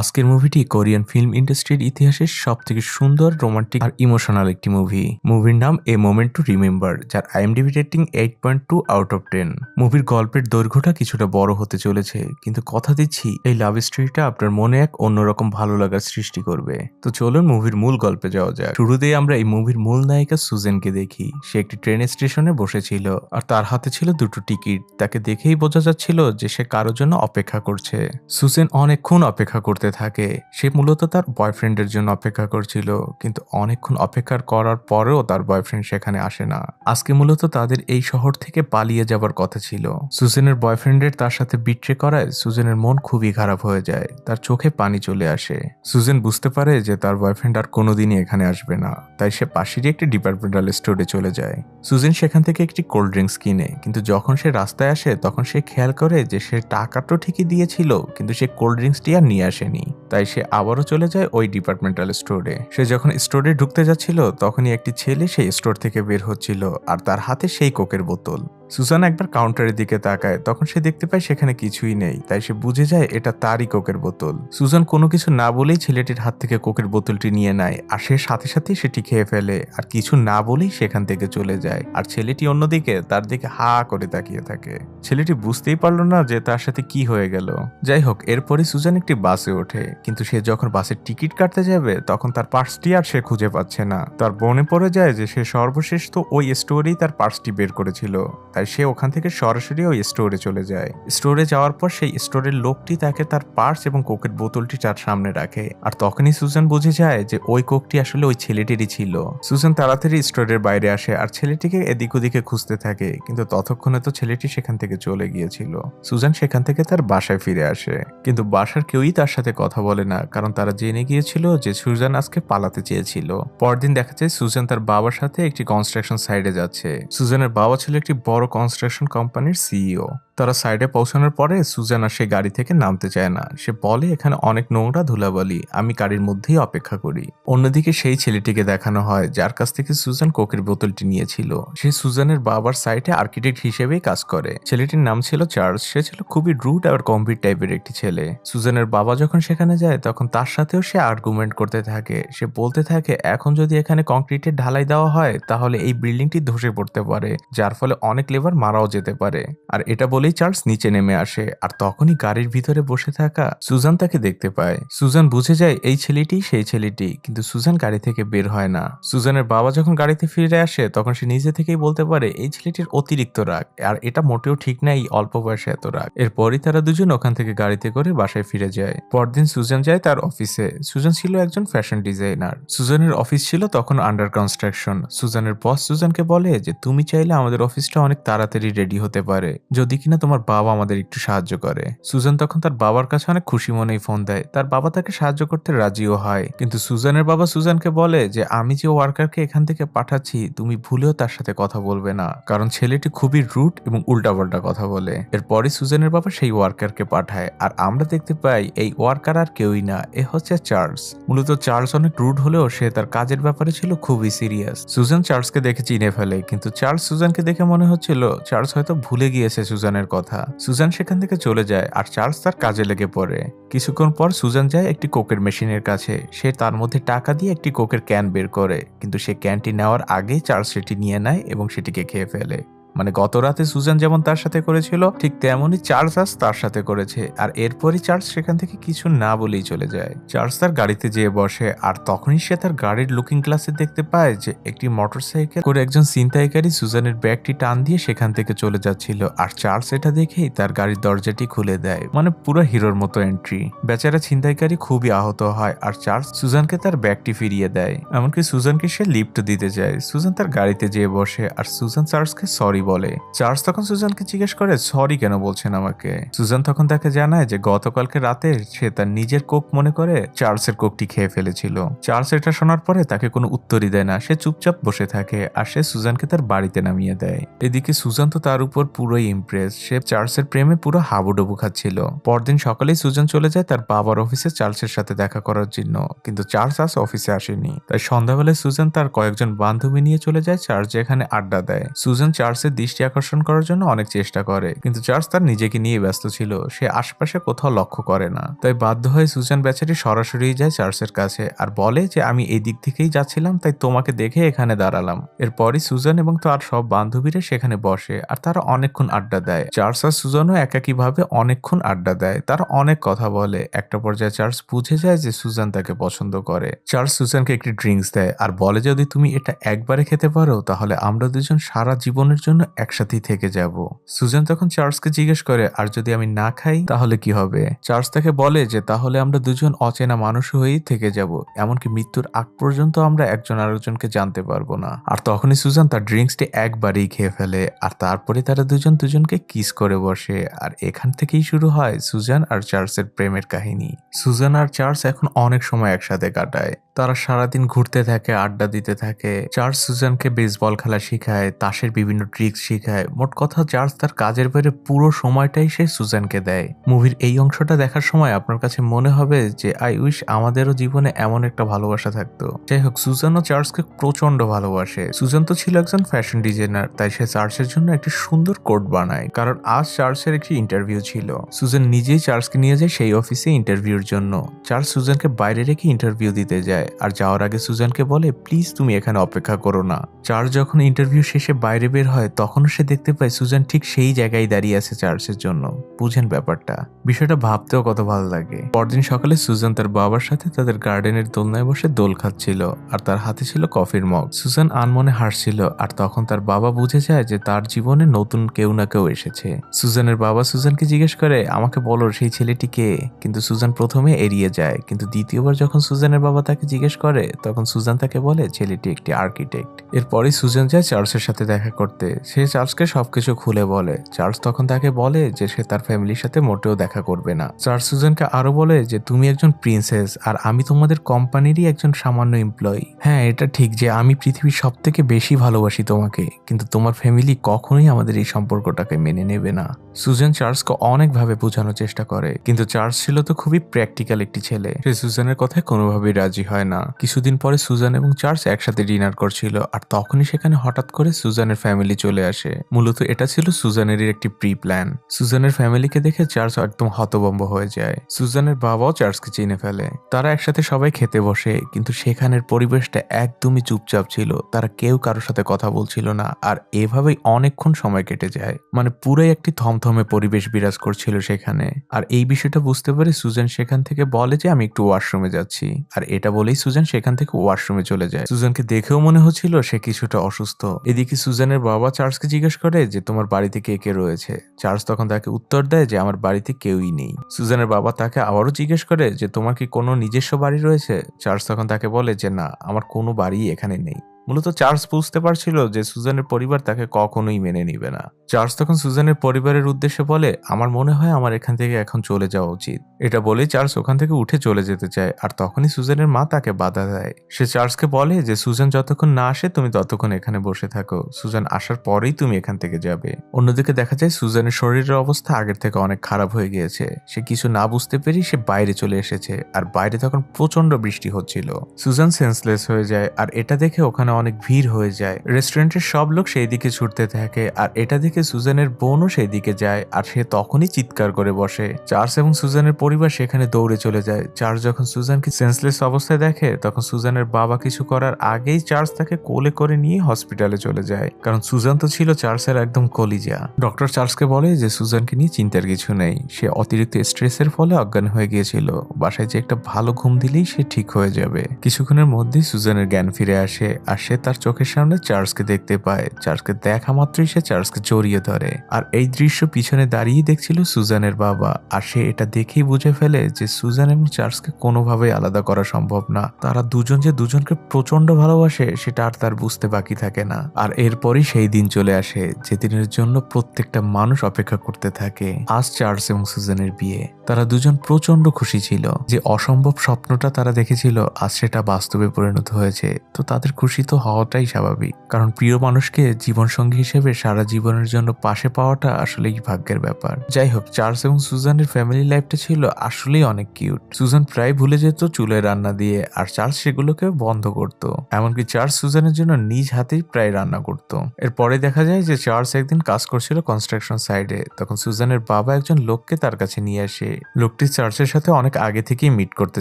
আজকের মুভিটি Korean film ইন্ডাস্ট্রির ইতিহাসের সব থেকে সুন্দর রোমান্টিক আর ইমোশনাল একটি মুভি মুভির নাম এ মোমেন্ট টু রিমেম্বার যার IMDb rating eight point two out of ten মুভির গল্পের দৈর্ঘ্যটা কিছুটা বড় হতে চলেছে, কিন্তু কথা দিচ্ছি, এই লাভ স্টোরিটা আপনার মনে এক অন্যরকম ভালো লাগার সৃষ্টি করবে। তো চলুন মুভির মূল গল্পে যাওয়া যাক। শুরুতেই আমরা এই মুভির মূল নায়িকা সুজেনকে দেখি। সে একটি ট্রেন স্টেশনে বসেছিল, আর তার হাতে ছিল দুটো টিকিট তাকে দেখেই বোঝা যাচ্ছিল যে সে কারোর জন্য অপেক্ষা করছে। সুজেন অনেকক্ষণ অপেক্ষা করতে থাকে, সে মূলত তার বয়ফ্রেন্ডের জন্য অপেক্ষা করছিল, কিন্তু অনেকক্ষণ অপেক্ষা করার পরেও তার বয়ফ্রেন্ড সেখানে আসে না। আজকে মূলত তাদের এই শহর থেকে পালিয়ে যাবার কথা ছিল। সুজেনের বয়ফ্রেন্ডের তার সাথে বিট্রে করায় সুজেনের মন খুবই খারাপ হয়ে যায়, তার চোখে পানি চলে আসে। সুজেন বুঝতে পারে যে তার বয়ফ্রেন্ড আর কোনোদিনই এখানে আসবে না, তাই সে পাশেরই একটি ডিপার্টমেন্টাল স্টোরে চলে যায়। সুজেন সেখান থেকে একটি কোল্ড ড্রিঙ্কস কিনে, কিন্তু যখন সে রাস্তায় আসে, তখন সে খেয়াল করে যে সে টাকা তো ঠিকই দিয়েছিল, কিন্তু সে কোল্ড ড্রিঙ্কসটি আর নিয়ে আসেনি। তাই সে আবারও চলে যায় ওই ডিপার্টমেন্টাল স্টোরে সে যখন স্টোরে ঢুকতে যাচ্ছিল, তখনই একটি ছেলে সেই স্টোর থেকে বের হচ্ছিল আর তার হাতে সেই কোকের বোতল। সুসান একবার কাউন্টারের দিকে তাকায়, তখন সে দেখতে পায় সেখানে কিছুই নেই, তাই সে বুঝে যায় এটা তারই কোকের বোতল। সুজান কোনো কিছু না বলেই ছেলেটির হাত থেকে কোকের বোতলটি নিয়ে নেয়, আর সে সাথে সাথেই সেটি খেয়ে ফেলে, আর কিছু না বলেই সেখান থেকে চলে যায়, আর ছেলেটি অন্যদিকে তার দিকে হা করে তাকিয়ে থাকে। ছেলেটি বুঝতেই পারল না যে তার সাথে কি হয়ে গেল। যাই হোক এরপরে সুজান একটি বাসে ওঠে। কিন্তু সে যখন বাসের টিকিট কাটতে যাবে, তখন তার পার্সটি আর সে খুঁজে পাচ্ছে না। তার মনে পড়ে যায় যে সে সর্বশেষ তো ওই স্টোরেই তার পার্সটি বের করেছিল। তাই সে ওখান থেকে সরাসরি ওই স্টোরে চলে যায়। স্টোরে যাওয়ার পর সেই স্টোরের লোকটি তাকে তার পার্স এবং কোকের বোতলটি তার সামনে রাখে। আর তখনই সুজান বুঝে যায় যে ওই কোকটি আসলে ওই ছেলেটিরই ছিল। সুজান তাড়াতাড়ি স্টোরের বাইরে আসে আর ছেলেটিকে এদিক ওদিকে খুঁজতে থাকে। কিন্তু ততক্ষণে তো ছেলেটি সেখান থেকে চলে গিয়েছিল। সুজান সেখান থেকে তার বাসায় ফিরে আসে। কিন্তু বাসার কেউই তার কথা বলে না, কারণ তারা জেনে গিয়েছিল যে সুজান আজকে পালাতে চেয়েছিল। পরদিন দেখা যায় সুজান তার বাবার সাথে একটি কনস্ট্রাকশন সাইডে যাচ্ছে। সুজানের বাবা ছিল একটি বড় কনস্ট্রাকশন কোম্পানির সিইও তারা সাইডে পৌঁছানোর পরে সুজানা সে গাড়ি থেকে নামতে চায় না। সে বলে, এখানে অনেক নোংরা ধুলাবালি, আমি গাড়ির মধ্যেই অপেক্ষা করি। অন্যদিকে সেই ছেলেটিকে দেখানো হয়, যার কাছ থেকে সুজান কোকের বোতলটি নিয়েছিল। সে সুজানের বাবার সাইটে আর্কিটেক্ট হিসেবেই কাজ করে। ছেলেটির নাম ছিল চার্লস। সে ছিল খুবই রুট আর গম্ভীর টাইপের একটি ছেলে। সুজানের বাবা যখন সেখানে যায়, তখন তার সাথেও সে আর্গুমেন্ট করতে থাকে। সে বলতে থাকে, এখন যদি এখানে কংক্রিটের ঢালাই দেওয়া হয়, তাহলে এই বিল্ডিংটি ধসে পড়তে পারে, যার ফলে অনেক লেবার মারাও যেতে পারে। আর এটা বলেই চার্লস নিচে নেমে আসে। আর তখনই গাড়ির ভিতরে বসে থাকা সুজান তাকে দেখতে পায়। সুজান বুঝে যায়, এই ছেলেটি সেই ছেলেটি। কিন্তু সুজান গাড়ি থেকে বের হয় না। সুজানের বাবা যখন গাড়িতে ফিরে আসে, তখন সে নিজে থেকেই বলতে পারে, এই ছেলেটির অতিরিক্ত রাগ। আর এটা মোটেও ঠিক না, এই অল্প বয়সে এত রাগ। এরপরই তারা দুজন ওখান থেকে গাড়িতে করে বাসায় ফিরে যায়। পরদিন সুজান যায় তার অফিসে। সুজান ছিল একজন ফ্যাশন ডিজাইনার সুজানের অফিস ছিল তখন আন্ডার কনস্ট্রাকশন সুজানের বস সুজানকে বলে যে, তুমি চাইলে আমাদের অফিসটা অনেক তাড়াতাড়ি রেডি হতে পারে, যদি কিনা তোমার বাবা আমাদের একটু সাহায্য করে। সুজান তখন তার বাবার কাছে অনেক খুশি মনেই ফোন দেয়। তার বাবা তাকে সাহায্য করতে রাজিও হয়। কিন্তু সুজানের বাবা সুজানকে বলে যে, আমি যে ওয়ার্কারকে এখান থেকে পাঠাচ্ছি, তুমি ভুলেও তার সাথে কথা বলবে না। কারণ ছেলেটি খুবই রুট এবং উল্টাপাল্টা কথা বলে। এরপরে সুজানের বাবা সেই ওয়ার্কারকে পাঠায়। আর আমরা দেখতে পাই, এই ওয়ার্কার আর কেউই না, এ হচ্ছে চার্লস। মূলত চার্লস অনেক রুট হলেও সে তার কাজের ব্যাপারে ছিল খুবই সিরিয়াস। সুজান চার্লসকে দেখে চিনে ফেলে, কিন্তু চার্লস সুজানকে দেখে মনে হচ্ছিল চার্লস হয়তো ভুলে গিয়েছে সুজানের কথা। সুজান সেখান থেকে চলে যায় আর চার্লস তার কাজে লেগে পড়ে। কিছুক্ষণ পর সুজান যায় একটি কোকের মেশিনের কাছে। সে তার মধ্যে টাকা দিয়ে একটি কোকের ক্যান বের করে, কিন্তু সে ক্যানটি নেওয়ার আগেই চার্লস সেটি নিয়ে নেয় এবং সেটিকে খেয়ে ফেলে। মানে গত রাতে সুজান যেমন তার সাথে করেছিল, ঠিক তেমনই চার্লস আজ তার সাথে করেছে। আর এরপরই চার্লস সেখান থেকে কিছু না বলেই চলে যায়। চার্লস তার গাড়িতে যেয়ে বসে, আর তখনই সে তার গাড়ির লুকিং গ্লাসে দেখতে পায় যে একটি মোটরসাইকেল করে একজন ছিনতাইকারী সুজানের ব্যাগটি টান দিয়ে সেখান থেকে চলে যাচ্ছিল। আর চার্লস এটা দেখেই তার গাড়ির দরজাটি খুলে দেয়। মানে পুরো হিরোর মতো এন্ট্রি বেচারা ছিনতাইকারী খুবই আহত হয়, আর চার্লস সুজানকে তার ব্যাগটি ফিরিয়ে দেয়। এমনকি সুজানকে সে লিফট দিতে যায়। সুজান তার গাড়িতে যেয়ে বসে, আর সুজান চার্লসকে সরি বলে। চার্লস তখন সুজানকে জিজ্ঞেস করে, সরি কেন বলছেন আমাকে? সুজান তখন তাকে জানায় যে, গতকালকে রাতে সে তার নিজের কোক মনে করে চার্লসের কোকটি খেয়ে ফেলেছিল। চার্লস এটা শোনার পরে তাকে কোনো উত্তরই দেয় না। সে চুপচাপ বসে থাকে আর সে সুজানকে তার বাড়িতে নামিয়ে দেয়। এদিকে সুজান তো তার উপর পুরোই ইমপ্রেস সে চার্লসের প্রেমে পুরো হাবুডুবু খাচ্ছিল। পরদিন সকালেই সুজান চলে যায় তার বাবার অফিসে চার্লসের সাথে দেখা করার জন্য। কিন্তু চার্লস আজ অফিসে আসেনি। তাই সন্ধ্যাবেলায় সুজান তার কয়েকজন বান্ধবী নিয়ে চলে যায় চার্চ যেখানে আড্ডা দেয়। সুজান চার্লসের চার্লসের দৃষ্টি আকর্ষণ করার জন্য অনেক চেষ্টা করে। কিন্তু চার্লস তার নিজেকে নিয়ে ব্যস্ত ছিল। সে আশেপাশে কোথাও লক্ষ্য করে না। তাই বাধ্য হয়ে সুজান বেচারি সরাসরি যায় চার্লসের কাছে আর বলে যে, আমি এই দিক থেকেই যাচ্ছিলাম, তাই তোমাকে দেখে এখানে দাঁড়ালাম। এরপরই সুজান এবং তার সব বান্ধবীরা সেখানে বসে আর তারা অনেকক্ষণ আড্ডা দেয়। চার্লস আর সুজানও একাকি ভাবে অনেকক্ষণ আড্ডা দেয়। তারা অনেক কথা বলে। একটা পর্যায়ে চার্লস বুঝে যায় যে, সুজান তাকে পছন্দ করে। চার্লস সুজানকে একটি ড্রিঙ্কস দেয় আর বলে, যদি তুমি এটা একবারে খেতে পারো, তাহলে আমরা দুজন সারা জীবনের জন্য একসাথেই থেকে যাব। সুজান তখন চার্লসকে জিজ্ঞেস করে, আর যদি আমি না খাই, তাহলে কি হবে? চার্লস তাকে বলে যে, তাহলে আমরা দুজন অচেনা মানুষ হয়েই থেকে যাব। এমনকি মৃত্যুর আগ পর্যন্ত আমরা একজন আরেকজনকে জানতে পারব না। আর তখনই সুজান তার ড্রিঙ্কসটি একবারেই খেয়ে ফেলে। আর তারপরে তারা দুজন দুজনকে কিস করে বসে। আর এখান থেকেই শুরু হয় সুজান আর চার্লসের প্রেমের কাহিনী। সুজান আর চার্লস এখন অনেক সময় একসাথে কাটায়। তারা সারাদিন ঘুরতে থাকে, আড্ডা দিতে থাকে। চার্লস সুজানকে বেসবল খেলা শেখায়, তাসের বিভিন্ন ট্রিক্স শেখায়। মোট কথা চার্লস তার কাজের বাইরে পুরো সময়টাই সে সুজানকে দেয়। মুভির এই অংশটা দেখার সময় আপনার কাছে মনে হবে যে, আই উইশ আমাদেরও জীবনে এমন একটা ভালোবাসা থাকতো। যাই হোক সুজান ও চার্লসকে প্রচণ্ড ভালোবাসে। সুজান তো ছিল একজন ফ্যাশন ডিজাইনার তাই সে চার্লসের জন্য একটি সুন্দর কোট বানায়, কারণ আজ চার্লসের একটি ইন্টারভিউ ছিল। সুজান নিজেই চার্লসকে নিয়ে যায় সেই অফিসে ইন্টারভিউর জন্য। চার্লস সুজানকে বাইরে রেখে ইন্টারভিউ দিতে যায়। আর যাওয়ার আগে সুজানকে বলে, প্লিজ তুমি এখানে অপেক্ষা করো না। চার্লস যখন ইন্টারভিউ শেষে বাইরে বের হয়, তখনও সে দেখতে পায় সুজান ঠিক সেই জায়গায় দাঁড়িয়ে আছে চার্লসের জন্য। বুঝেন ব্যাপারটা। বিষয়টা ভাবতেও কত ভালো লাগে। পরদিন সকালে সুজান তার বাবার সাথে তাদের গার্ডেনের দোলনায় বসে দোল খাচ্ছিল, আর তার হাতে ছিল কফির মগ। সুজান আনমনে হাসছিল, আর তখন তার বাবা বুঝে যায় যে তার জীবনে নতুন কেউ না কেউ এসেছে। সুজানের বাবা সুজানকে জিজ্ঞেস করে, আমাকে বলো, সেই ছেলেটি কে? কিন্তু সুজান প্রথমে এড়িয়ে যায়, কিন্তু দ্বিতীয়বার যখন সুজানের বাবা তাকে জিজ্ঞেস করে, তখন সুজান তাকে বলে, ছেলেটি একটি আর্কিটেক্ট। এরপরে সুজান যায় চার্লসের সাথে দেখা করতে। সে চার্লসকে সবকিছু খুলে বলে। চার্লস তখন তাকে বলে যে, সে তার ফ্যামিলির সাথে মোটেও দেখা করবে না। চার্লস সুজানকে আরও বলে যে, তুমি একজন প্রিন্সেস, আর আমি তোমাদের কোম্পানিরই একজন সামান্য এমপ্লয়ি। হ্যাঁ এটা ঠিক যে, আমি পৃথিবীর সব থেকে বেশি ভালোবাসি তোমাকে, কিন্তু তোমার ফ্যামিলি কখনোই আমাদের এই সম্পর্কটাকে মেনে নেবে না। সুজান চার্লসকে অনেকভাবে বোঝানোর চেষ্টা করে, কিন্তু চার্লস ছিল তো খুবই প্র্যাকটিক্যাল একটি ছেলে। সে সুজানের কথায় কোনোভাবেই রাজি হয় না। কিছুদিন পরে সুজান এবং চার্লস একসাথে ডিনার করছিল আর তখনই সেখানে হঠাৎ করে সুজানের ফ্যামিলি চলে আসে। মূলত এটা ছিল সুজানেরই একটি প্রি প্ল্যান সুজানের ফ্যামিলিকে দেখে চার্লস একদম হতবম্ব হয়ে যায়। সুজানের বাবাও চার্লসকে চিনে ফেলে। তারা একসাথে সবাই খেতে বসে, কিন্তু সেখানের পরিবেশটা একদমই চুপচাপ ছিল। তারা কেউ কারোর সাথে কথা বলছিল না আর এভাবেই অনেকক্ষণ সময় কেটে যায়। মানে পুরাই একটি থমথমে পরিবেশ বিরাজ করছিল সেখানে। আর এই বিষয়টা বুঝতে পেরে সুজান সেখান থেকে বলে যে, আমি একটু ওয়াশরুমে যাচ্ছি। আর এটা বলেই সুজান সেখান থেকে ওয়াশরুমে চলে যায়। সুজানকে দেখেও মনে হচ্ছিল সে কিছুটা অসুস্থ। এদিকে সুজানের বাবা চার্লসকে জিজ্ঞেস করে যে, তোমার বাড়িতে কে কে রয়েছে? চার্লস তখন তাকে উত্তর দেয় যে, আমার বাড়িতে কেউই নেই। সুজানের বাবা তাকে আবারও জিজ্ঞেস করে যে, তোমার কি কোনো নিজস্ব বাড়ি রয়েছে? চার্লস তখন তাকে বলে যে, না, আমার কোনো বাড়ি এখানে নেই। মূলত চার্লস বুঝতে পারছিল যে সুজানের পরিবার তাকে কখনোই মেনে নিবে না। চার্লস তখন সুজানের পরিবারের উদ্দেশ্যে বলে, আমার মনে হয় আমার এখান থেকে এখন চলে যাওয়া উচিত। এটা বলেই চার্লস ওখান থেকে উঠে চলে যেতে চায়, আর তখনই সুজানের মা তাকে বাধা দেয়। সে চার্লসকে বলে যে, সুজান যতক্ষণ না আসে, তুমি ততক্ষণ এখানে বসে থাকো। সুজান আসার পরেই তুমি এখান থেকে যাবে। অন্যদিকে দেখা যায় সুজানের শরীরের অবস্থা আগের থেকে অনেক খারাপ হয়ে গিয়েছে। সে কিছু না বুঝতে পেরেই সে বাইরে চলে এসেছে, আর বাইরে তখন প্রচণ্ড বৃষ্টি হচ্ছিল। সুজান সেন্সলেস হয়ে যায়, আর এটা দেখে ওখানে অনেক ভিড় হয়ে যায়। রেস্টুরেন্টের সব লোক সেই দিকে ছুটতে থাকে আর এটা দেখে সুজানের বোনও সেই দিকে যায় আর সে তখনই চিৎকার করে বসে। চার্লস এবং সুজানের পরিবার সেখানে দৌড়ে চলে যায়। চার্লস যখন সুজানকে সেন্সলেস অবস্থায় দেখে, তখন সুজানের বাবা কিছু করার আগেই চার্লস তাকে কোলে করে নিয়ে হসপিটালে চলে যায়। কারণ সুজান তো ছিল চার্লসের একদম কলিজা। ডক্টর চার্লসকে বলে যে, সুজানকে নিয়ে চিন্তার কিছু নেই। সে অতিরিক্ত স্ট্রেসের ফলে অজ্ঞান হয়ে গিয়েছিল। বাসায় যে একটা ভালো ঘুম দিলেই সে ঠিক হয়ে যাবে। কিছুক্ষণের মধ্যেই সুজানের জ্ঞান ফিরে আসে আর সে তার চোখের সামনে চার্লসকে দেখতে পায়। চার্লসকে দেখা মাত্রই সে চার্লসকে জড়িয়ে ধরে। আর এই দৃশ্য পিছনে দাঁড়িয়ে দেখছিল সুজানের বাবা। আর সে এটা দেখেই বুঝে ফেলে যে সুজান এবং চার্লসকে কোনোভাবেই আলাদা করা সম্ভব না। তারা দুজন যে দুজনকে প্রচণ্ড ভালোবাসে, সেটা আর তার বুঝতে বাকি থাকে না। আর এরপরই সেই দিন চলে আসে, যে দিনের জন্য প্রত্যেকটা মানুষ অপেক্ষা করতে থাকে। আজ চার্লস এবং সুজানের বিয়ে। তারা দুজন প্রচণ্ড খুশি ছিল। যে অসম্ভব স্বপ্নটা তারা দেখেছিল, আজ সেটা বাস্তবে পরিণত হয়েছে। তো তাদের খুশি হওয়াটাই স্বাভাবিক। কারণ প্রিয় মানুষকে জীবনসঙ্গী হিসেবে সারা জীবনের জন্য পাশে পাওয়াটা আসলেই ভাগ্যের ব্যাপার। যাই হোক চার্লস এবং সুজানের ফ্যামিলি লাইফটা ছিল আসলেই অনেক কিউট। সুজান প্রায় ভুলে যেত চুলে রান্না দিয়ে, আর চার্লস সেগুলোকে বন্ধ করত। এমনকি চার্লস সুজানের জন্য নিজ হাতেই প্রায় রান্না করত। এরপরে দেখা যায় যে চার্লস একদিন কাজ করছিল কনস্ট্রাকশন সাইডে তখন সুজানের বাবা একজন লোককে তার কাছে নিয়ে আসে। লোকটি চার্লসের সাথে অনেক আগে থেকেই মিট করতে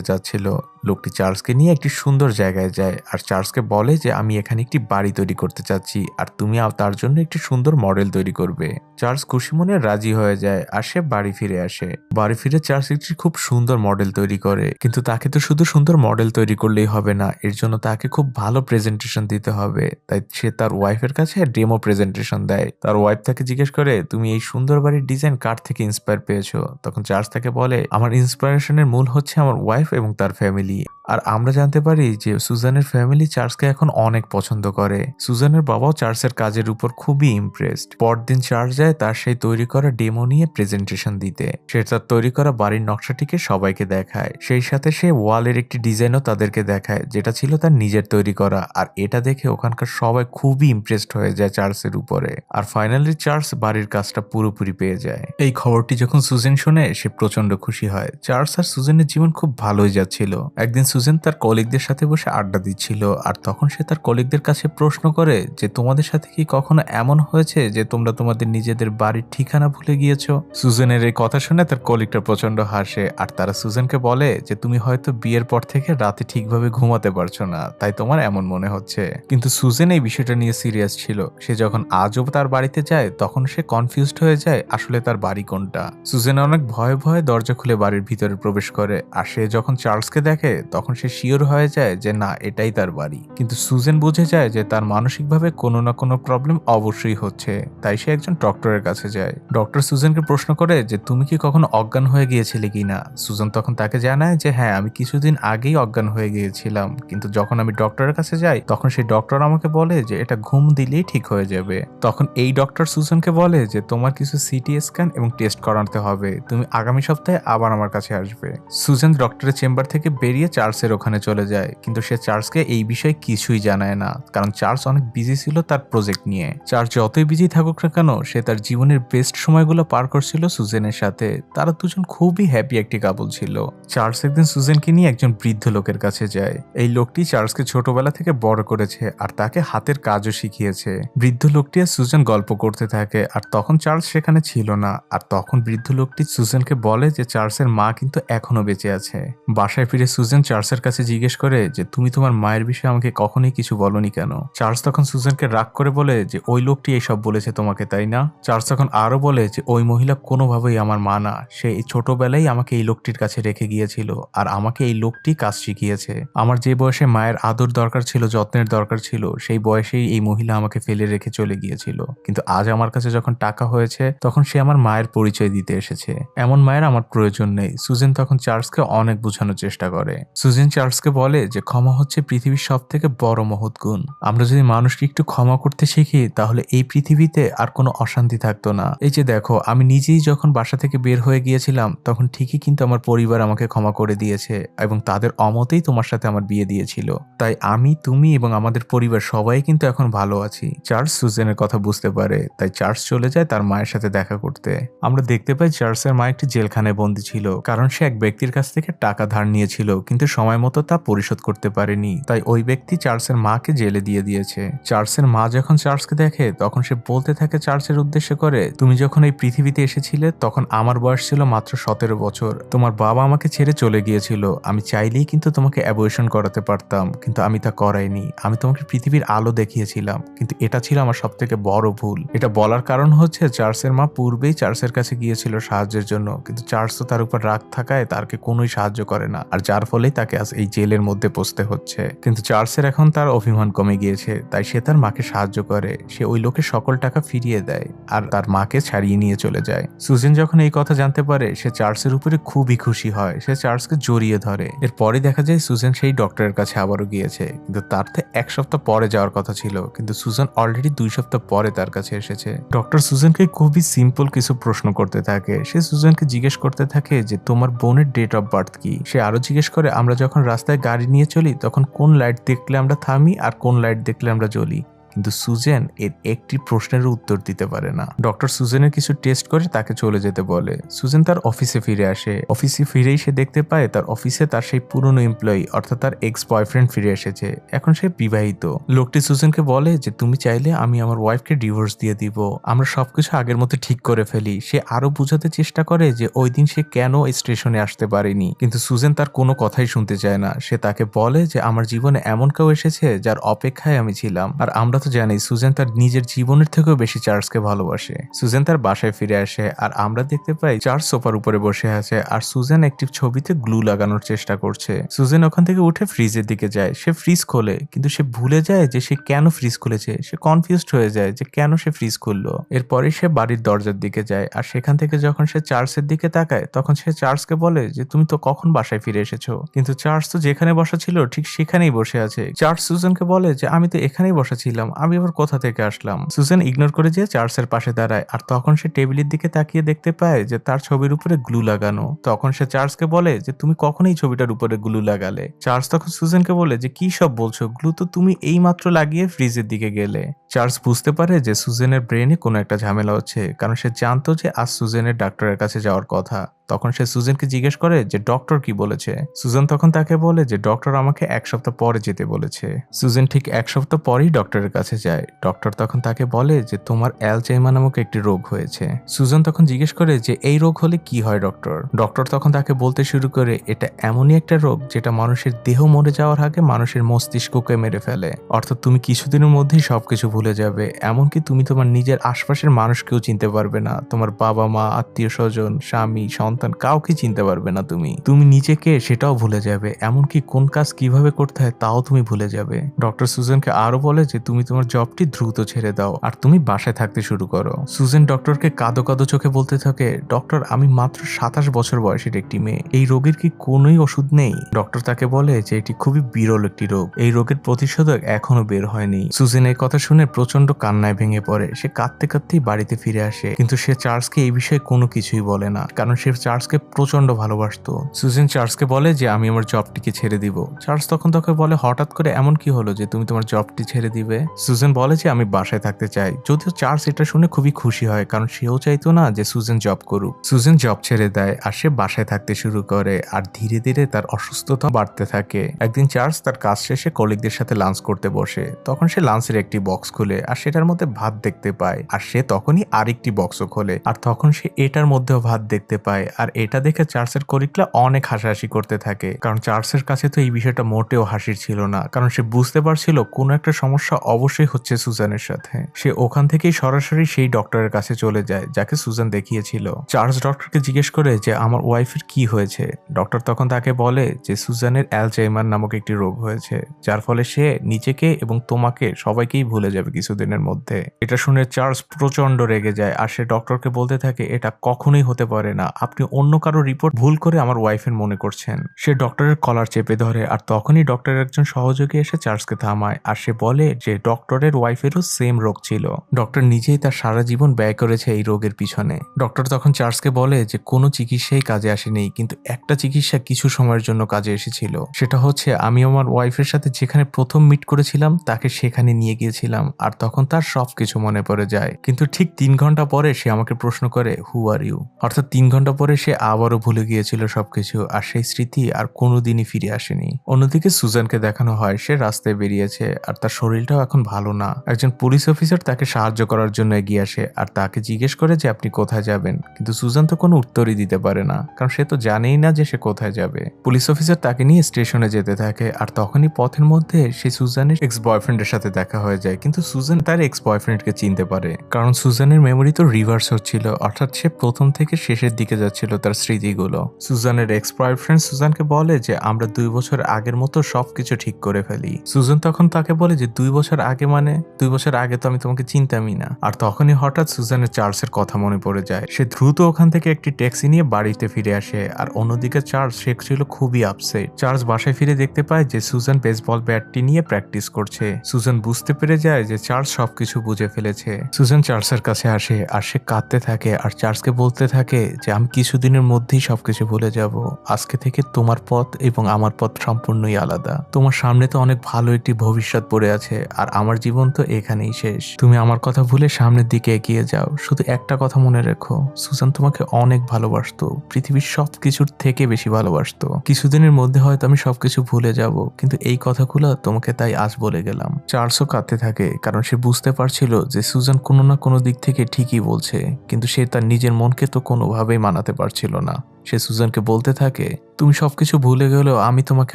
চাচ্ছিল লোকটি চার্লসকে নিয়ে একটি সুন্দর জায়গায় যায়, আর চার্লসকে বলে যে আমি এখানে একটি বাড়ি তৈরি করতে চাচ্ছি আর তুমি তার জন্য একটি সুন্দর মডেল তৈরি করবে। চার্লস খুশি মনে রাজি হয়ে যায় আর সে বাড়ি ফিরে আসে। বাড়ি ফিরে চার্লস একটি খুব সুন্দর মডেল তৈরি করে, কিন্তু তাকে তো শুধু সুন্দর মডেল তৈরি করলেই হবে না, এর জন্য তাকে খুব ভালো প্রেজেন্টেশন দিতে হবে। তাই সে তার ওয়াইফের কাছে ডেমো প্রেজেন্টেশন দেয়। তার ওয়াইফ তাকে জিজ্ঞেস করে, তুমি এই সুন্দর বাড়ির ডিজাইন কার থেকে ইন্সপায়ার পেয়েছ? তখন চার্লস তাকে বলে, আমার ইন্সপিরেশনের মূল হচ্ছে আমার ওয়াইফ এবং তার ফ্যামিলি আর আমরা জানতে পারি যে সুজানের ফ্যামিলি চার্লসকে এখন অনেক পছন্দ করে। সুজানের বাবাও চার্লসের কাজের উপর খুবই ইমপ্রেসড পরদিন চার্লস যায় তার সেই তৈরি করা ডেমো নিয়ে প্রেজেন্টেশন দিতে। সে তার তৈরি করা বাড়ির নকশাটিকে সবাইকে দেখায়। সেই সাথে সে ওয়ালের একটি ডিজাইনও তাদেরকে দেখায়, যেটা ছিল তার নিজের তৈরি করা। আর এটা দেখে ওখানকার সবাই খুবই ইমপ্রেসড হয়ে যায় চার্লসের উপরে। আর ফাইনালি চার্লস বাড়ির কাজটা পুরোপুরি পেয়ে যায়। এই খবরটি যখন সুজেন শুনে, সে প্রচণ্ড খুশি হয়। চার্লস আর সুজেনের জীবন খুব ভালোই যাচ্ছিল। একদিন সুজেন তার কলিগদের সাথে বসে আড্ডা দিচ্ছিল, আর তখন সে তার কলিগদের কাছে প্রশ্ন করে যে, তোমাদের সাথে কি কখনো এমন হয়েছে যে, তোমরা তোমাদের নিজেদের বাড়ির ঠিকানা ভুলে গিয়েছো? সুজেনের এই কথা শুনে তার কলিগটা প্রচণ্ড হাসে। আর তারা সুজেনকে বলে যে, তুমি হয়তো বিয়ের পর থেকে রাতে ঠিকভাবে ঘুমাতে পারছ না, তাই তোমার এমন মনে হচ্ছে। কিন্তু সুজেন এই বিষয়টা নিয়ে সিরিয়াস ছিল। সে যখন আজও তার বাড়িতে যায়, তখন সে কনফিউজড হয়ে যায় আসলে তার বাড়ি কোনটা। সুজেন অনেক ভয়ে ভয়ে দরজা খুলে বাড়ির ভিতরে প্রবেশ করে। আর সে যখন চার্লসকে দেখে, তখন সে শিওর হয়ে যায় যে, না, এটাই তার বাড়ি। কিন্তু সুজেন বুঝে যায় যে তার মানসিকভাবে কোনো না কোনো প্রবলেম অবশ্যই হচ্ছে, তাই সে একজন ডক্টরের কাছে যায়। ডক্টর সুজেনকে প্রশ্ন করে যে, তুমি কি কখনো অজ্ঞান হয়ে গিয়েছিলে কিনা সুজন তখন তাকে জানায় যে হ্যাঁ আমি কিছুদিন আগেই অজ্ঞান হয়ে গিয়েছিলাম, কিন্তু যখন আমি ডক্টরের কাছে যাই, তখন সেই ডক্টর আমাকে বলে যে, এটা ঘুম দিলেই ঠিক হয়ে যাবে। তখন এই ডক্টর সুজনকে বলে যে, তোমার কিছু সিটি স্ক্যান এবং টেস্ট করাতে হবে, তুমি আগামী সপ্তাহে আবার আমার কাছে আসবে। সুজেন ডক্টরের চেম্বার থেকে বেরিয়ে চার্লসের ওখানে চলে যায়, কিন্তু সে চার্লসকে এই বিষয়ে কিছুই জানায় না। কারণ চার্লস অনেক বিজি ছিল তার প্রজেক্ট নিয়ে। চার্লস যতই বিজি থাকুক না কেন, সে তার জীবনের বেস্ট সময়গুলো পার করছিল সুজেনের সাথে। তারা দুজন খুবই হ্যাপি একটি কাপল ছিল। চার্লস একদিন সুজেনকে নিয়ে একজন বৃদ্ধ লোকের কাছে যায়। এই লোকটি চার্লসকে ছোটবেলা থেকে বড় করেছে আর তাকে হাতের কাজও শিখিয়েছে। বৃদ্ধ লোকটি আর সুজেন গল্প করতে থাকে আর তখন চার্লস সেখানে ছিল না। আর তখন বৃদ্ধ লোকটি সুজেনকে বলে যে চার্লসের মা কিন্তু এখনও বেঁচে আছে। বাসায় ফিরে সুজেন চার্লসের কাছে জিজ্ঞেস করে যে, তুমি তোমার মায়ের বিষয়ে আমাকে কখনোই কিছু বলনি কেন? চার্লস তখন সুজেনকে রাগ করে বলে যে, ওই লোকটি এইসব বলেছে তোমাকে, তাই না? চার্লস তখন আরও বলে যে, ওই মহিলা কোনোভাবেই আমার মা না। সে ছোটবেলায় আমাকে এই লোকটির কাছে রেখে গিয়েছিল আর আমাকে এই লোকটি কাজ শিখিয়েছে। আমার যে বয়সে মায়ের আদর দরকার ছিল, যত্নের দরকার ছিল, সেই বয়সেই এই মহিলা আমাকে ফেলে রেখে চলে গিয়েছিল। কিন্তু আজ আমার কাছে যখন টাকা হয়েছে, তখন সে আমার মায়ের পরিচয় দিতে এসেছে। এমন মায়ের আমার প্রয়োজন নেই। সুজেন তখন চার্লসকে অনেক বোঝানোর চেষ্টা করে। সুজেন চার্লসকে বলে যে, ক্ষমা হচ্ছে পৃথিবীর সব থেকে বড় মহৎ গুণ। আমরা যদি মানুষকে একটু ক্ষমা করতে শিখি, তাহলে এই পৃথিবীতে আর কোনো অশান্তি থাকতো না। এই যে দেখো, আমি নিজেই যখন বাসা থেকে বের হয়ে গিয়েছিলাম, তখন ঠিকই কিন্তু আমার পরিবার আমাকে ক্ষমা করে দিয়েছে এবং তাদের অমতেই তোমার সাথে আমার বিয়ে দিয়েছিল। তাই আমি, তুমি এবং আমাদের পরিবার সবাই কিন্তু এখন ভালো আছি। চার্লস সুজেনের কথা বুঝতে পারে, তাই চার্লস চলে যায় তার মায়ের সাথে দেখা করতে। আমরা দেখতে পাই চার্লসের মা একটি জেলখানায় বন্দী ছিল, কারণ সে এক ব্যক্তির কাছ থেকে টাকা ধার নিয়েছিল, কিন্তু সময় মতো তা পরিশোধ করতে পারেনি। তাই ওই ব্যক্তি চার্লসের মাকে জেলে দিয়ে দিয়েছে। চার্লসের মা যখন চার্লসকে দেখে, তখন সে বলতে থাকে চার্লসের উদ্দেশ্য করে, তুমি যখন এই পৃথিবীতে এসেছিলে, তখন আমার বয়স ছিল মাত্র সতেরো বছর। তোমার বাবা আমাকে ছেড়ে চলে গিয়েছিল। আমি চাইলেই কিন্তু তোমাকে অ্যাবয়েশন করাতে পারতাম, কিন্তু আমি তা করাইনি। আমি তোমাকে পৃথিবীর আলো দেখিয়েছিলাম, কিন্তু এটা ছিল আমার সব থেকে বড় ভুল। এটা বলার কারণ হচ্ছে, চার্লসের মা পূর্বেই চার্লসের কাছে গিয়েছিল সাহায্যের জন্য, কিন্তু চার্লস তো তার উপর রাগ থাকায় তারকে কোনোই সাহায্য করে না, আর যার ফলেই তাকে আজ এই জেলের মধ্যে পৌঁছতে হচ্ছে। কিন্তু চার্লসের এখন তার অভিমান কমে গিয়েছে, তাই সে তার মাকে সাহায্য করে। সে ওই লোকের সকল টাকা ফিরিয়ে দেয় আর তার মাকে ছাড়িয়ে নিয়ে চলে যায়। সুজেন যখন এই কথা জানতে পারে, সে চার্লসের উপরে খুবই খুশি হয়। সে চার্লসকে জড়িয়ে ধরে। এরপরে দেখা যায় সুজেন সেই ডক্টরের কাছে আবারও গিয়েছে। কিন্তু তার থেকে এক সপ্তাহ পরে যাওয়ার কথা ছিল, কিন্তু সুজেন অলরেডি দুই সপ্তাহ পরে তার কাছে এসেছে। ডক্টর সুজেনকে খুবই সিম্পল কিছু প্রশ্ন করতে থাকে। সে সুজেনকে জিজ্ঞেস করতে থাকে যে, তোমার বোনের ডেট অফ বার্থ কি? সে আরও জিজ্ঞেস করে, আমরা যখন রাস্তায় গাড়ি নিয়ে চলি, তখন কোন লাইট দেখলে আমরা থামি? আর কোন লাইট দেখলে আমরা জ্বলি? কিন্তু সুজেন এর একটি প্রশ্নের উত্তর দিতে পারে না। ডক্টর সুজেনের কিছু টেস্ট করে তাকে চলে যেতে বলে। সুজেন তার অফিসে ফিরে আসে। অফিসে ফিরেই সে দেখতে পায় তার অফিসে তার সেই পুরনো এমপ্লয়ি অর্থাৎ তার এক্স বয়ফ্রেন্ড ফিরে এসেছে। এখন সে বিবাহিত। লোকটি সুজেনকে বলে যে, তুমি চাইলে আমি আমার ওয়াইফকে ডিভোর্স দিয়ে দিব। আমরা সবকিছু আগের মতো ঠিক করে ফেলি। সে আরও বোঝাতে চেষ্টা করে যে, ওই দিন সে কেন স্টেশনে আসতে পারেনি? কিন্তু সুজেন তার কোনো কথাই শুনতে চায় না। সে তাকে বলে যে, আমার জীবনে এমন কেউ এসেছে যার অপেক্ষায় আমি ছিলাম। আর আমরা তো জানি, সুজেন তার নিজের জীবনের থেকেও বেশি চার্লসকে ভালোবাসে। সুজেন তার বাসায় ফিরে আসে আর আমরা দেখতে পাই চার্লস সোফার উপরে বসে আছে আর সুজেন একটি ছবিতে গ্লু লাগানোর চেষ্টা করছে। সুজেন ওখান থেকে উঠে ফ্রিজের দিকে যায়। সে ফ্রিজ খোলে, কিন্তু সে ভুলে যায় যে সে কেন ফ্রিজ খুলেছে। সে কনফিউজড হয়ে যায় যে কেন সে ফ্রিজ খুললো। এরপরে সে বাড়ির দরজার দিকে যায় আর সেখান থেকে যখন সে চার্লসের দিকে তাকায়, তখন সে চার্লসকে বলে যে, তুমি তো কখন বাসায় ফিরে এসেছ? কিন্তু চার্লস তো যেখানে বসা ছিল, ঠিক সেখানেই বসে আছে। চার্লস সুজনকে বলে যে, আমি তো এখানেই বসা ছিলাম। আমি আবার কোথা থেকে আসলাম? সুজেন ইগনোর করে যে চার্লসের পাশে দাঁড়ায়, আর তখন সে টেবিলের দিকে তাকিয়ে দেখতে পায় যে তার ছবির উপরে গ্লু লাগানো। তখন সে চার্লসকে বলে যে, তুমি কখনই ছবিটার উপরে গ্লু লাগালে? চার্চ তখন সুজেনকে বলে যে, কি সব বলছো? গ্লু তো তুমি এই মাত্র লাগিয়ে ফ্রিজের দিকে গেলে। চার্লস বুঝতে পারে যে সুজেনের ব্রেনে কোনো একটা ঝামেলা হচ্ছে, কারণ সে জানতো যে আজ সুজেনের ডাক্তারের কাছে যাওয়ার কথা। তখন সে সুজেনকে জিজ্ঞেস করে যে, ডক্টর কি বলেছে? সুজেন তখন তাকে বলে যে, ডক্টর আমাকে এক সপ্তাহ পরে যেতে বলেছে। সুজেন ঠিক এক সপ্তাহ পরেই ডক্টরের কাছে যায়। ডক্টর তখন তাকে বলে যে, তোমার অ্যালচাইমা নামক একটি রোগ হয়েছে। সুজন তখন জিজ্ঞেস করে যে, এই রোগ হলে কি হয়, ডক্টর? ডক্টর তখন তাকে বলতে শুরু করে, এটা এমনই একটা রোগ যেটা মানুষের দেহ মরে যাওয়ার আগে মানুষের মস্তিষ্ককে মেরে ফেলে। অর্থাৎ তুমি কিছুদিনের মধ্যেই সবকিছু যাবে। এমনকি তুমি তোমার নিজের আশপাশের মানুষকেও চিনতে পারবে না। তোমার বাবা মা, আত্মীয় স্বজন, স্বামী, সন্তান কাউকে চিনতে পারবে না তুমি। তুমি নিজেকে সেটাও ভুলে যাবে। এমনকি কোন কাজ কীভাবে করতে হয় তাও তুমি ভুলে যাবে। ডক্টর সুজনকে আরও বলে যে, তুমি তোমার জবটি দ্রুত ছেড়ে দাও আর তুমি বাসায় থাকতে শুরু করো। সুজেন ডক্টরকে কাদো কাদো চোখে বলতে থাকে, ডক্টর, আমি মাত্র সাতাশ বছর বয়সের একটি মেয়ে। এই রোগের কি কোনোই ওষুধ নেই? ডক্টর তাকে বলে যে, এটি খুবই বিরল একটি রোগ। এই রোগের প্রতিষেধক এখনও বের হয়নি। সুজেন এই কথা শুনে প্রচণ্ড কান্নায় ভেঙে পড়ে। সে কাঁদতে কাঁদতেই বাড়িতে ফিরে আসে। কিন্তু সে চার্লসকে এই বিষয়ে কোনো কিছুই বলে না। কারণ সে চার্লসকে প্রচণ্ড ভালোবাসতো। সুজেন চার্লসকে বলে যে, আমি আমার জবটিকে ছেড়ে দিব। চার্লস তখন তাকে বলে, হঠাৎ করে এমন কি হলো যে, তুমি তোমার জবটি ছেড়ে দিবে? সুজেন বলে যে, আমি বাসায় থাকতে চাই। যদিও চার্লস এটা শুনে খুবই খুশি হয়, কারণ সেও চাইতো না যে সুজেন জব করুক। সুজেন জব ছেড়ে দেয় আর সে বাসায় থাকতে শুরু করে আর ধীরে ধীরে তার অসুস্থতা বাড়তে থাকে। একদিন চার্লস তার কাজ শেষে কলিগদের সাথে লাঞ্চ করতে বসে। তখন সে লাঞ্চের একটি বক্স খুলে আর সেটার মধ্যে ভাত দেখতে পায়। আর সে তখনই আরেকটি বক্সও খোলে। আর তখন সে এটার মধ্যেও ভাত দেখতে পায়। আর এটা দেখে চার্লসের কলিগরা অনেক হাসাহাসি করতে থাকে। কারণ চার্লসের কাছে তো এই বিষয়টা মোটেও হাসির ছিল না। কারণ সে বুঝতে পারছিল কোনো একটা সমস্যা অবশ্যই হচ্ছে সুজানের সাথে। সে ওখান থেকেই সরাসরি সেই ডক্টরের কাছে চলে যায়, যাকে সুজান দেখিয়েছিল। চার্লস ডক্টরকে জিজ্ঞেস করে যে, আমার ওয়াইফের কি হয়েছে? ডক্টর তখন তাকে বলে যে, সুজানের অ্যালজাইমার নামক একটি রোগ হয়েছে। যার ফলে সে নিজেকে এবং তোমাকে সবাইকেই ভুলে যাবে। কিছুদিনের মধ্যে। এটা শুনে চার্লস প্রচণ্ড রেগে যায় আর সে ডক্টরকে বলতে থাকে, এটা কখনোই হতে পারে না। আপনি অন্য কারও রিপোর্ট ভুল করে আমার ওয়াইফের মনে করছেন। সে ডক্টরের কলার চেপে ধরে আর তখনই ডক্টরের একজন সহযোগী এসে চার্লসকে থামায় আর সে বলে যে ডক্টরের ওয়াইফেরও সেম রোগ ছিল। ডক্টর নিজেই তার সারা জীবন ব্যয় করেছে এই রোগের পিছনে। ডক্টর তখন চার্লসকে বলে যে কোনো চিকিৎসাই কাজে আসেনি, কিন্তু একটা চিকিৎসা কিছু সময়ের জন্য কাজে এসেছিল। সেটা হচ্ছে আমি আমার ওয়াইফের সাথে যেখানে প্রথম মিট করেছিলাম, তাকে সেখানে নিয়ে গিয়েছিলাম। আর তখন তার সবকিছু মনে পড়ে যায়। কিন্তু ঠিক তিন ঘণ্টা পরে সে আমাকে প্রশ্ন করে হু আর ইউ অর্থাৎ তিন ঘণ্টা পরে সে আবারও ভুলে গিয়েছিল সবকিছু আর সেই স্মৃতি আর কোনোদিনই ফিরে আসেনি। অন্যদিকে সুজানকে দেখানো হয়, সে রাস্তায় বেরিয়েছে আর তার শরীরটাও এখন ভালো না। একজন পুলিশ অফিসার তাকে সাহায্য করার জন্য এগিয়ে আসে আর তাকে জিজ্ঞেস করে যে, আপনি কোথায় যাবেন? কিন্তু সুজান তো কোনো উত্তরই দিতে পারে না, কারণ সে তো জানেই না যে সে কোথায় যাবে। পুলিশ অফিসার তাকে নিয়ে স্টেশনে যেতে থাকে আর তখনই পথের মধ্যে সে সুজানের এক্স বয়ফ্রেন্ডের সাথে দেখা হয়ে যায়। কিন্তু সুজান তার এক্স বয়ফ্রেন্ডকে চিনতে পারে। কারণ সুজানের মেমোরি তো রিভার্স হচ্ছিল অর্থাৎ সে প্রথম থেকে শেষের দিকে যাচ্ছিল তার স্মৃতিগুলো। সুজানের এক্স বয়ফ্রেন্ড সুজানকে বলে যে, আমরা দুই বছর আগের মতো সবকিছু ঠিক করে ফেলি। সুজান তখন তাকে বলে যে, দুই বছর আগে মানে? দুই বছর আগে তো আমি তোমাকে চিনতামই না। আর তখনই হঠাৎ সুজানের চার্লসের কথা মনে পড়ে যায়। সে দ্রুত ওখান থেকে একটি ট্যাক্সি নিয়ে বাড়িতে ফিরে আসে, আর অন্যদিকে চার্লস সে ছিল খুবই আপসেট চার্লস বাসায় ফিরে দেখতে পায় যে, সুজান বেসবল ব্যাটটি নিয়ে প্র্যাকটিস করছে। সুজান বুঝতে পেরে যায় যে চার্লস সবকিছু বুঝে ফেলেছে। সুজান চার্লসের কাছে আসে, আর সে কাঁদতে থাকে, আর চার্লসকে বলতে থাকে যে, আমি কিছুদিনের মধ্যেই সবকিছু ভুলে যাব। আজকে থেকে তোমার পথ এবং আমার পথ সম্পূর্ণই আলাদা। তোমার সামনে তো অনেক ভালো একটি ভবিষ্যৎ পড়ে আছে, আর আমার জীবন তো এখানেই শেষ। তুমি আমার কথা ভুলে সামনের দিকে এগিয়ে যাও। শুধু একটা কথা মনে রেখো, সুজান তোমাকে অনেক ভালোবাসতো, পৃথিবীর সব কিছুর থেকে বেশি ভালোবাসতো। কিছুদিনের মধ্যে হয়তো আমি সবকিছু ভুলে যাব, কিন্তু এই কথাগুলো তোমাকে তাই আজ বলে গেলাম। চার্লসও কাঁদতে থাকে কারণ সে বুঝতে পারছিল যে সুজান কোনো না কোনো দিক থেকে ঠিকই বলছে, কিন্তু সে তার নিজের মনকে তো কোনোভাবেই মানাতে পারছিল না। সে সুজানকে বলতে থাকে, তুমি সবকিছু ভুলে গেলেও আমি তোমাকে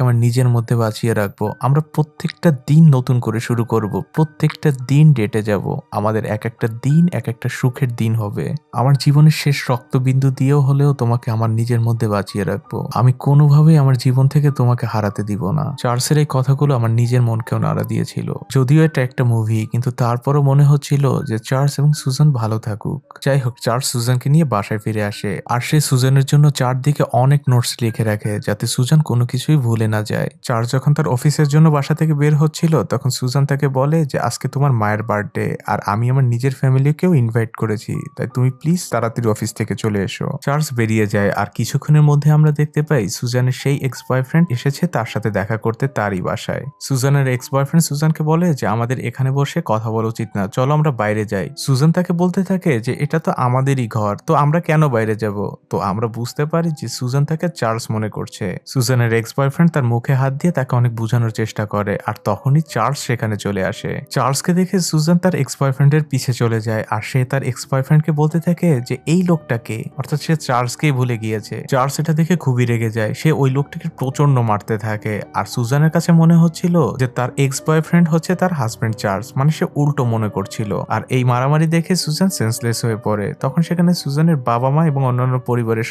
আমার নিজের মধ্যে বাঁচিয়ে রাখব। আমরা প্রত্যেকটা দিন নতুন করে শুরু করব, প্রত্যেকটা দিন ডেটে যাব। আমাদের এক একটা দিন, এক একটা সুখের দিন হবে। আমার জীবনের শেষ রক্তবিন্দু দিয়েও হলেও তোমাকে আমার নিজের মধ্যে বাঁচিয়ে রাখব। আমি কোনোভাবেই আমার জীবন থেকে তোমাকে হারাতে দিব না। চার্লসের এই কথাগুলো আমার নিজের মনকেও নাড়া দিয়েছিল। যদিও এটা একটা মুভি কিন্তু তারপরও মনে হচ্ছিল যে চার্লস এবং সুজান ভালো থাকুক। যাই হোক, চার্লস সুজানকে নিয়ে বাসায় ফিরে আসে, আর সে সুজানের জন্য চারদিকে অনেক নোটস লিখে রাখে, যাতে সুজান কোনো কিছুই ভুলে না যায়। চার যখন তার অফিসের জন্য বাসা থেকে বের হচ্ছিল, তখন সুজান তাকে বলে যে, আজকে তোমার মায়ের বার্থডে আর আমি আমার নিজের ফ্যামিলিকেও ইনভাইট করেছি। তাই তুমি প্লিজ তাড়াতাড়ি অফিস থেকে চলে এসো। চার্লস বেরিয়ে যায়, আর কিছুক্ষণের মধ্যে আমরা দেখতে পাই সুজানের সেই এক্স বয়ফ্রেন্ড এসেছে তার সাথে দেখা করতে তারই বাসায়। সুজানের এক্স বয়ফ্রেন্ড সুজানকে বলে যে, আমাদের এখানে বসে কথা বলা উচিত না, চলো আমরা বাইরে যাই। সুজান তাকে বলতে থাকে যে, এটা তো আমাদেরই ঘর, তো আমরা কেন বাইরে যাব? তো আমরা বুঝতে পারি যে সুজান তাকে চার্লস মনে করছে। সুজানের এক্স বয়ফ্রেন্ড তার মুখে হাত দিয়ে তাকে অনেক বোঝানোর চেষ্টা করে আর তখনই চার্লস সেখানে চলে আসে। চার্লসকে দেখে সুজান তার এক্স বয়ফ্রেন্ডের পিছে চলে যায় আর সে তার এক্স বয়ফ্রেন্ডকে বলতে থাকে যে, এই লোকটাকে অর্থাৎ সে চার্লসকেই ভুলে গিয়েছে। চার্লস এটা দেখে খুবই রেগে যায়। সে ওই লোকটাকে প্রচণ্ড মারতে থাকে আর সুজানের কাছে মনে হচ্ছিল যে তার এক্স বয়ফ্রেন্ড হচ্ছে তার হাজবেন্ড চার্লস। মানে সে উল্টো মনে করছিল। আর এই মারামারি দেখে সুজান সেন্সলেস হয়ে পড়ে। তখন সেখানে সুজানের বাবা মা এবং অন্যান্য পরিবারের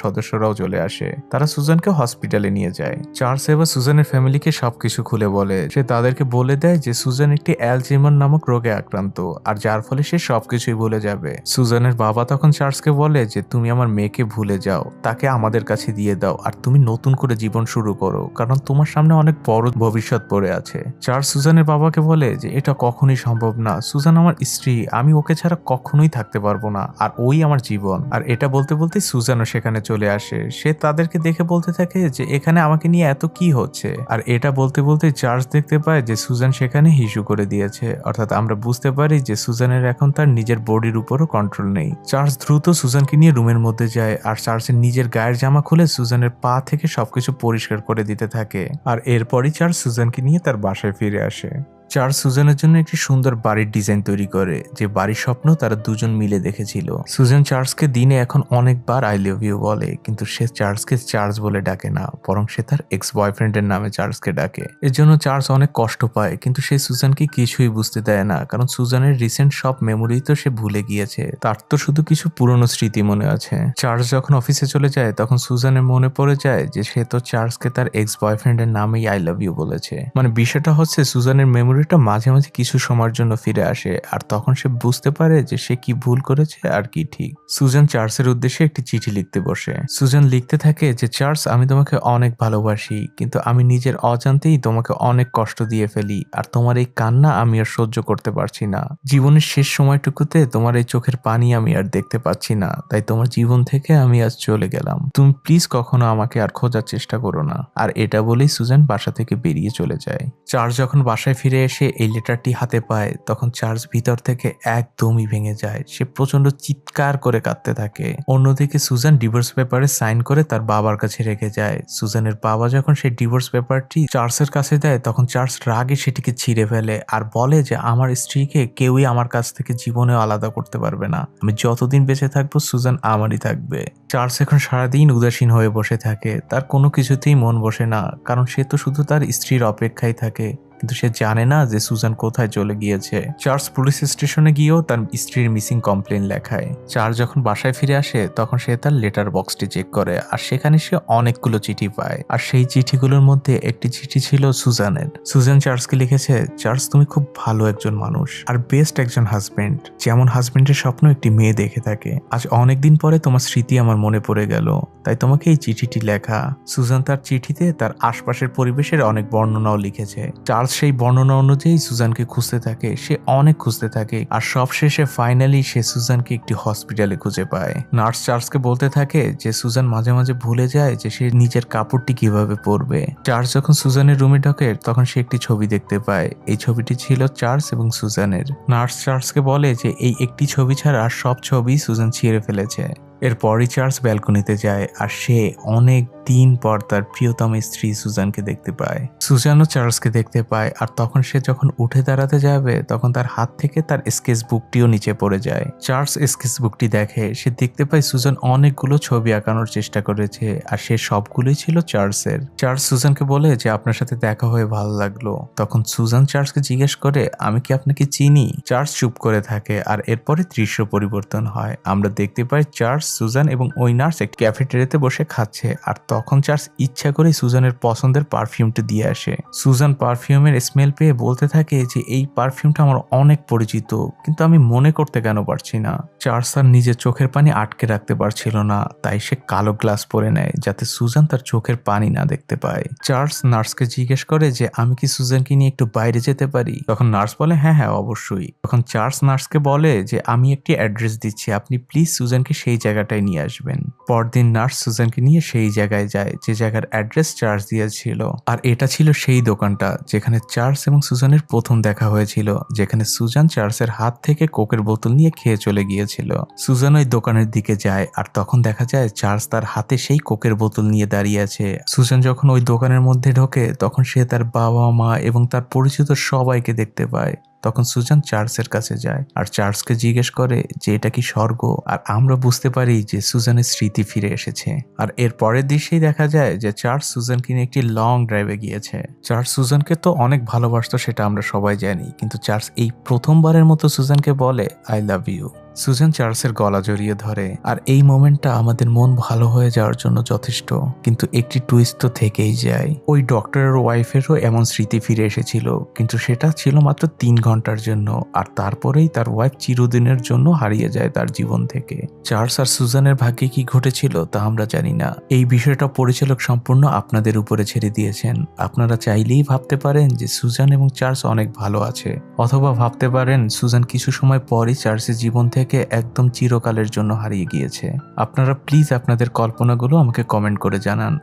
সদস্যরাও চলে আসে। তারা সুজানকে হসপিটালে নিয়ে যায়। চার্লস এবার সুজানের ফ্যামিলিকে সবকিছু খুলে বলে। সে তাদেরকে বলে দেয় যে, সুজান একটি অ্যালজিমার নামক রোগে আক্রান্ত, আর যার ফলে সে সবকিছুই ভুলে যাবে। সুজানের বাবা তখন চার্লসকে বলে যে, তুমি আমার মেয়েকে ভুলে যাও। তাকে আমাদের কাছে দিয়ে দাও, আর তুমি নতুন করে জীবন শুরু করো, কারণ তোমার সামনে অনেক বড় ভবিষ্যৎ পড়ে আছে। চার্লস সুজানের বাবাকে বলে যে, এটা কখনোই সম্ভব না। সুজান আমার স্ত্রী, আমি ওকে ছাড়া কখনোই থাকতে পারব না, আর ওই আমার জীবন। আর এটা বলতে বলতে সুজানও সেখানে চলে আসে। সে তাদেরকে দেখে বলতে থাকে যে, এখানে আমাকে নিয়ে এত কি হচ্ছে? আর এটা বলতে বলতে চার্লস দেখতে পায় যে, সুজান সেখানে হিসু করে দিয়েছে। অর্থাৎ আমরা বুঝতে পারি যে, সুজানের এখন তার নিজের বডির উপরও কন্ট্রোল নেই। চার্লস দ্রুত সুজানকে নিয়ে রুমের মধ্যে যায় আর চার্লসের নিজের গায়ের জামা খুলে সুজানের পা থেকে সবকিছু পরিষ্কার করে দিতে থাকে। আর এরপরই চার্লস সুজানকে নিয়ে তার বাসায় ফিরে আসে। চার্লস সুজানের জন্য একটি সুন্দর বাড়ির ডিজাইন তৈরি করে, যে বাড়ির স্বপ্ন তারা দুজন মিলে দেখেছিল। সুজান চার্লসকে দিনে এখন অনেকবার আই লাভ ইউ বলে, কিন্তু সে চার্লসকে চার্লস বলে ডাকে না, বরং সে তার এক্স বয়ফ্রেন্ডের নামে চার্লসকে ডাকে। এর জন্য চার্লস অনেক কষ্ট পায়, কিন্তু সে সুজানকে কিছুই বুঝতে দেয় না, কারণ সুজানের রিসেন্ট সব মেমোরি তো সে ভুলে গিয়েছে। তার তো শুধু কিছু পুরনো স্মৃতি মনে আছে। চার্লস যখন অফিসে চলে যায়, তখন সুজানের মনে পড়ে যায় যে সে তো চার্লসকে তার এক্স বয়ফ্রেন্ডের নামেই আই লাভ ইউ বলেছে। মানে বিষয়টা হচ্ছে, সুজানের মেমোরিটা মাঝে মাঝে কিছু সময়ের জন্য ফিরে আসে, আর তখন সে বুঝতে পারে যে সে কি ভুল করেছে আর কি ঠিক। সুজান চার্লসের উদ্দেশ্যে একটি চিঠি লিখতে বসে। সুজান লিখতে থাকে যে, চার্লস, আমি তোমাকে অনেক ভালোবাসি, কিন্তু আমি নিজের অজান্তেই তোমাকে অনেক কষ্ট দিয়ে ফেলি, আর তোমার এই কান্না আমি আর সহ্য করতে পারছি না। জীবনের শেষ সময়টুকুতে তোমার এই চোখের পানি আমি আর দেখতে পাচ্ছি না, তাই তোমার জীবন থেকে আমি আজ চলে গেলাম। তুমি প্লিজ কখনো আমাকে আর খোঁজার চেষ্টা করো না। আর এটা বলেই সুজান বাসা থেকে বেরিয়ে চলে যায়। চার্লস যখন বাসায় ফিরে এসে এই লেটারটি হাতে পায়, তখন চার্লস ভিতর থেকে একদমই ভেঙে যায়। সে প্রচণ্ড চিৎকার করে কাঁদতে থাকে। অন্যদিকে সুজান ডিভোর্স পেপারে সাইন করে তার বাবার কাছে রেখে যায়। সুজানের বাবা যখন সেই ডিভোর্স পেপারটি চার্লসের কাছে দেয়, তখন চার্লস রাগে সেটিকে ছিঁড়ে ফেলে আর বলে যে, আমার স্ত্রীকে কেউই আমার কাছ থেকে জীবনে আলাদা করতে পারবে না। আমি যতদিন বেঁচে থাকব, সুজান আমারই থাকবে। চার্লস এখন সারাদিন উদাসীন হয়ে বসে থাকে। তার কোনো কিছুতেই মন বসে না, কারণ সে তো শুধু তার স্ত্রীর অপেক্ষায় থাকে। কিন্তু সে জানে না যে সুজান কোথায় চলে গিয়েছে। চার্লস পুলিশ স্টেশনে গিয়েও তার স্ত্রীর মিসিং কমপ্লেন লেখায়। চার্লস যখন বাসায় ফিরে আসে, তখন সে তার লেটার বক্সটি চেক করে, আর সেখানে সে অনেকগুলো চিঠি পায়। আর সেই চিঠিগুলোর মধ্যে একটি চিঠি ছিল সুজানের। সুজান চার্লসকে লিখেছে, চার্লস, তুমি খুব ভালো একজন মানুষ, আর বেস্ট একজন হাজবেন্ড। যেমন হাজবেন্ডের স্বপ্ন একটি মেয়ে দেখে থাকে। আজ অনেকদিন পরে তোমার স্মৃতি আমার মনে পড়ে গেল, তাই তোমাকে এই চিঠিটি লেখা। সুজান তার চিঠিতে তার আশপাশের পরিবেশের অনেক বর্ণনাও লিখেছে। চার্লস চার্লস সেই বর্ণনা অনুযায়ী সুজানকে খুঁজতে থাকে, সে অনেক খুঁজতে থাকে, আর সব শেষে ফাইনালি সে সুজানকে একটি হসপিটালে খুঁজে পায়। নার্স চার্লসকে বলতে থাকে যে সুজান মাঝে মাঝে ভুলে যায় যে সে নিজের কাপড়টি কীভাবে পরবে। চার্লস যখন সুজানের রুমে ঢোকে, তখন সে একটি ছবি দেখতে পায়। এই ছবিটি ছিল চার্লস এবং সুজানের। নার্স চার্লসকে বলে যে, এই একটি ছবি ছাড়া সব ছবি সুজান ছিঁড়ে ফেলেছে। এরপরই চার্লস ব্যালকনিতে যায় আর সে অনেক দিন পর তার প্রিয়তম স্ত্রী সুজানকে দেখতে পায়। সুজানও চার্লসকে দেখতে পায় আর তখন সে যখন উঠে দাঁড়াতে যাবে, তখন তার হাত থেকে তার স্কেচ বুকটিও নিচে পড়ে যায়। চার্লস স্কেচ বুকটি দেখে সে দেখতে পায় সুজান অনেকগুলো ছবি আঁকানোর চেষ্টা করেছে আর সে সবগুলোই ছিল চার্লসের। চার্লস সুজানকে বলে যে, আপনার সাথে দেখা হয়ে ভালো লাগল। তখন সুজান চার্লসকে জিজ্ঞেস করে, আমি কি আপনাকে চিনি? চার্লস চুপ করে থাকে আর এরপরে দৃশ্য পরিবর্তন হয়। আমরা দেখতে পাই চার্লস সুজান এবং ওই নার্স একটি ক্যাফেটেরিয়াতে বসে খাচ্ছে আর তখন চার্লস ইচ্ছা করে সুজানের পছন্দের পারফিউমটা দিয়ে আসে। সুজান পারফিউমের স্মেল পেয়ে বলতে থাকে যে, এই পারফিউমটা আমার অনেক পরিচিত, কিন্তু আমি মনে করতে কেন পারছি না। চার্লস আর নিজের চোখের পানি আটকে রাখতে পারছিল না, তাই সে কালো গ্লাস পরে নেয় যাতে সুজান তার চোখের পানি না দেখতে পায়। চার্লস নার্সকে জিজ্ঞেস করে যে, আমি কি সুজানকে নিয়ে একটু বাইরে যেতে পারি? তখন নার্স বলে হ্যাঁ হ্যাঁ অবশ্যই। তখন চার্লস নার্সকে বলে যে, আমি একটি অ্যাড্রেস দিচ্ছি, আপনি প্লিজ সুজানকে সেই জায়গাটায় নিয়ে আসবেন। পরদিন নার্স সুজানকে নিয়ে সেই জায়গায় যায়, যে জায়গার অ্যাড্রেস চার্জ দিয়েছিল। আর এটা ছিল সেই দোকানটা, যেখানে চার্লস এবং সুজানের প্রথম দেখা হয়েছিল, যেখানে সুজান চার্লসের হাত থেকে কোকের বোতল নিয়ে খেয়ে চলে গিয়েছিল। সুজান ওই দোকানের দিকে যায়, আর তখন দেখা যায় চার্লস তার হাতে সেই কোকের বোতল নিয়ে দাঁড়িয়ে আছে। সুজান যখন ওই দোকানের মধ্যে ঢোকে, তখন সে তার বাবা মা এবং তার পরিচিত সবাইকে দেখতে পায়। তখন সুজান চার্লসের কাছে যায় আর চার্লসকে জিজ্ঞেস করে যে এটা কি স্বর্গ? আর আমরা বুঝতে পারি যে সুজানের স্মৃতি ফিরে এসেছে। আর এর পরের দৃশ্যেই দেখা যায় যে চার্লস সুজানকে নিয়ে একটি লং ড্রাইভে গিয়েছে। চার্লস সুজানকে তো অনেক ভালোবাসতো, সেটা আমরা সবাই জানি। কিন্তু চার্লস এই প্রথমবারের মতো সুজানকে বলে আই লাভ ইউ সুজান চার্লসের গলা জড়িয়ে ধরে, আর এই মোমেন্টটা আমাদের মন ভালো হয়ে যাওয়ার জন্য যথেষ্ট। কিন্তু একটি টুইস্ট তো থেকেই যায়। ওই ডক্টরের ওয়াইফেরও এমন স্মৃতি ফিরে এসেছিল, কিন্তু সেটা ছিল মাত্র তিন ঘণ্টার জন্য, আর তারপরেই তার ওয়াইফ চিরদিনের জন্য হারিয়ে যায় তার জীবন থেকে। চার্লস আর সুজানের ভাগ্যে কি ঘটেছিল তা আমরা জানি না। এই বিষয়টা পরিচালক সম্পূর্ণ আপনাদের উপরে ছেড়ে দিয়েছেন। আপনারা চাইলেই ভাবতে পারেন যে সুজান এবং চার্লস অনেক ভালো আছে, অথবা ভাবতে পারেন সুজান কিছু সময় পরই চার্লসের জীবন থেকে একদম চিরকালের জন্য হারিয়ে গিয়েছে। আপনারা প্লিজ আপনাদের কল্পনাগুলো আমাকে কমেন্ট করে জানান।